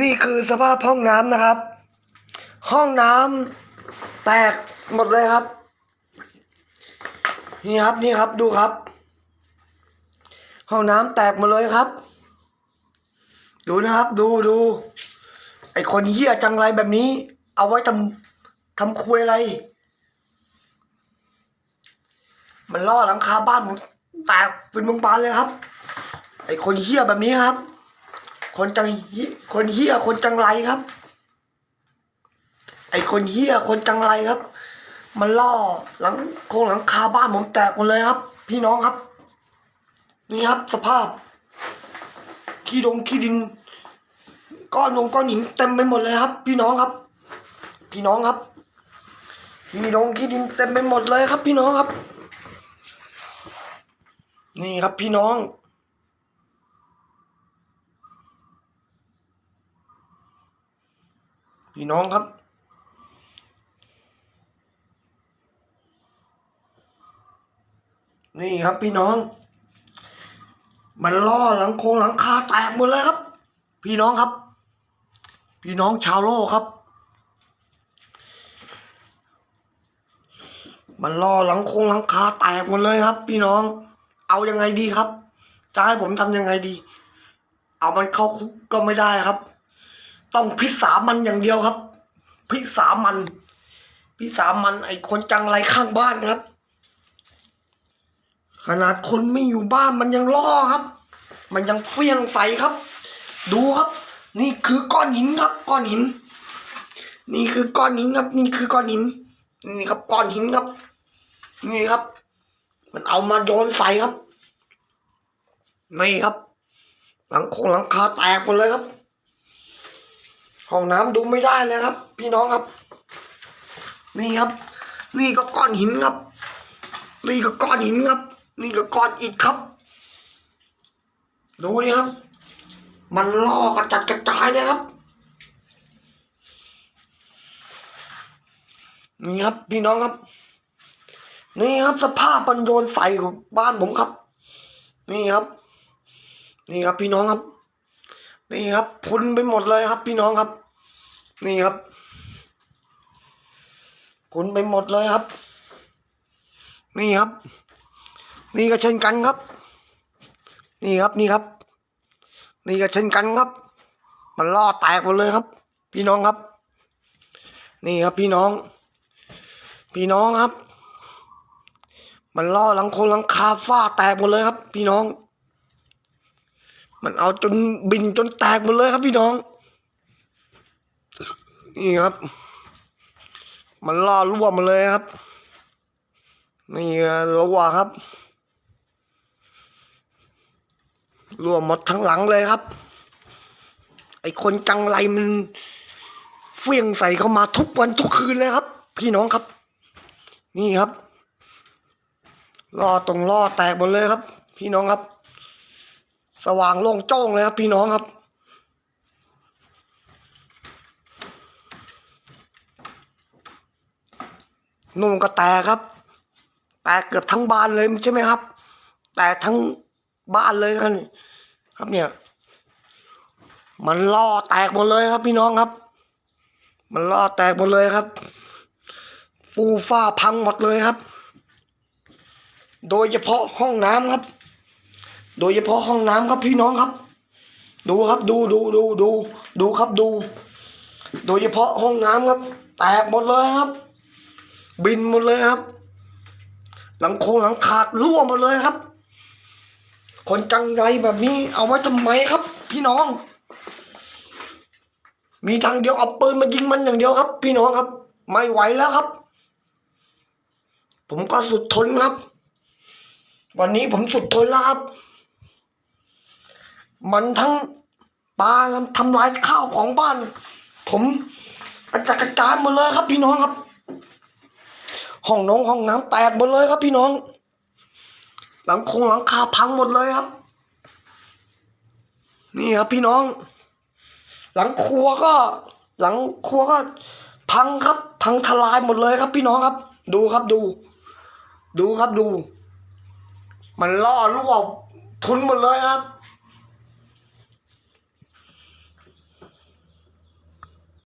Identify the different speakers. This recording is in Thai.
Speaker 1: นี่คือสภาพห้องน้ำนะครับ ห้องน้ำแตกหมดเลยครับ นี่ครับนี่ครับดูครับ ห้องน้ำแตกหมดเลยครับ ดูนะครับดูดูไอคนเหี้ยจังไรแบบนี้ เอาไว้ทำทำคุยอะไร มันล่อหลังคาบ้านผมแตกเป็นบางๆเลยครับ ไอคนเหี้ยแบบนี้ครับ คนจังเหี้ยคนเหี้ยคนจังไรครับ ไอคนเหี้ยคนจังไรครับ มันล่อหลังโครงหลังคาบ้านผมแตกหมดเลยครับ พี่น้องครับ นี่ครับสภาพ ขี้ดงขี้ดิน ก้อนลงก้อนหินเต็มไปหมดเลยครับ พี่น้องครับ พี่น้องครับขี้ดงขี้ดินเต็มไปหมดเลยครับ พี่น้องครับ นี่ครับพี่น้อง พี่น้องครับ นี่ครับพี่น้อง มันล่อหลังโครงหลังคาแตกหมดเลยครับ พี่น้องครับ พี่น้องชาวโลกครับ มันล่อหลังโครงหลังคาแตกหมดเลยครับ พี่น้อง เอายังไงดีครับจะให้ผมทำยังไงดี เอามันเข้าคุกก็ไม่ได้ครับ ต้องพิสามันอย่างเดียวครับ พิสามัน พิสามันไอ้คนจังไรข้างบ้านครับ ขนาดคนไม่อยู่บ้านมันยังล่อครับ มันยังเฟี้ยงใส่ครับ ดูครับ นี่คือก้อนหินครับ ก้อนหิน นี่คือก้อนหินครับ นี่คือก้อนหิน นี่ครับก้อนหินครับ นี่ครับ มันเอามาโยนใส่ครับนี่ครับ หลังโคงหลังคาแตกหมดเลยครับ ห้องน้ำดูไม่ได้เลยครับ พี่น้องครับ นี่ครับ นี่ก็ก้อนหินครับ นี่ก็ก้อนหินครับ นี่ก็ก้อนอิฐครับ ดูนี่ครับ มันล่อกระจัดกระจายเลยครับ นี่ครับพี่น้องครับ นี่ครับสภาพมันโยนใส่บ้านผมครับ นี่ครับ นี่ครับพี่น้องครับนี่ครับพุนไปหมดเลยครับพี่น้องครับ นี่ครับพุนไปหมดเลยครับ นี่ครับ นี่ก็เช่นกันครับ นี่ครับนี่ครับ นี่ก็เช่นกันครับ มันล่อแตกหมดเลยครับ พี่น้องครับ นี่ครับพี่น้อง พี่น้องครับ มันล่อหลังโคนหลังคาฝ้าแตกหมดเลยครับ พี่น้อง มันเอาจนบินจนแตกหมดเลยครับพี่น้อง นี่ครับ มันล่อรั่วมาเลยครับ นี่รั่วครับรั่วหมดทั้งหลังเลยครับ ไอคนจังไรมันเฟี้ยงใส่เข้ามาทุกวันทุกคืนเลยครับ พี่น้องครับ นี่ครับล่อตรงล่อแตกหมดเลยครับ พี่น้องครับ สว่างโล่งโจ้งเลยครับ พี่น้องครับ นุ่มก็แตกครับ แตกเกือบทั้งบ้านเลยใช่ไหมครับ แตกทั้งบ้านเลยครับครับเนี่ย มันล่อแตกหมดเลยครับพี่น้องครับ มันล่อแตกหมดเลยครับ ฟูฟ้าพังหมดเลยครับ โดยเฉพาะห้องน้ำครับ โดยเฉพาะห้องน้ำครับพี่น้องครับ ดูครับดูดูดูดูดูครับดู โดยเฉพาะห้องน้ำครับ แตกหมดเลยครับ บินหมดเลยครับ หลังโคงหลังขาดรั่วหมดเลยครับ คนจังไรแบบนี้ เอาไว้ทำไมครับ พี่น้อง มีทางเดียวเอาปืนมายิงมันอย่างเดียวครับ พี่น้องครับ ไม่ไหวแล้วครับ ผมก็สุดทนครับ วันนี้ผมสุดทนแล้วครับ มันทั้งปลาทำลายข้าวของบ้าน ผมกระจัดกระจายหมดเลยครับ พี่น้องครับ ห้องน้องห้องน้ำแตกหมดเลยครับพี่น้อง หลังคงหลังคาพังหมดเลยครับ นี่ครับพี่น้อง หลังครัวก็ หลังครัวก็ พังครับ พังทลายหมดเลยครับ พี่น้องครับ ดูครับดู ดูครับดู มันล่อรั่วพุนหมดเลยครับ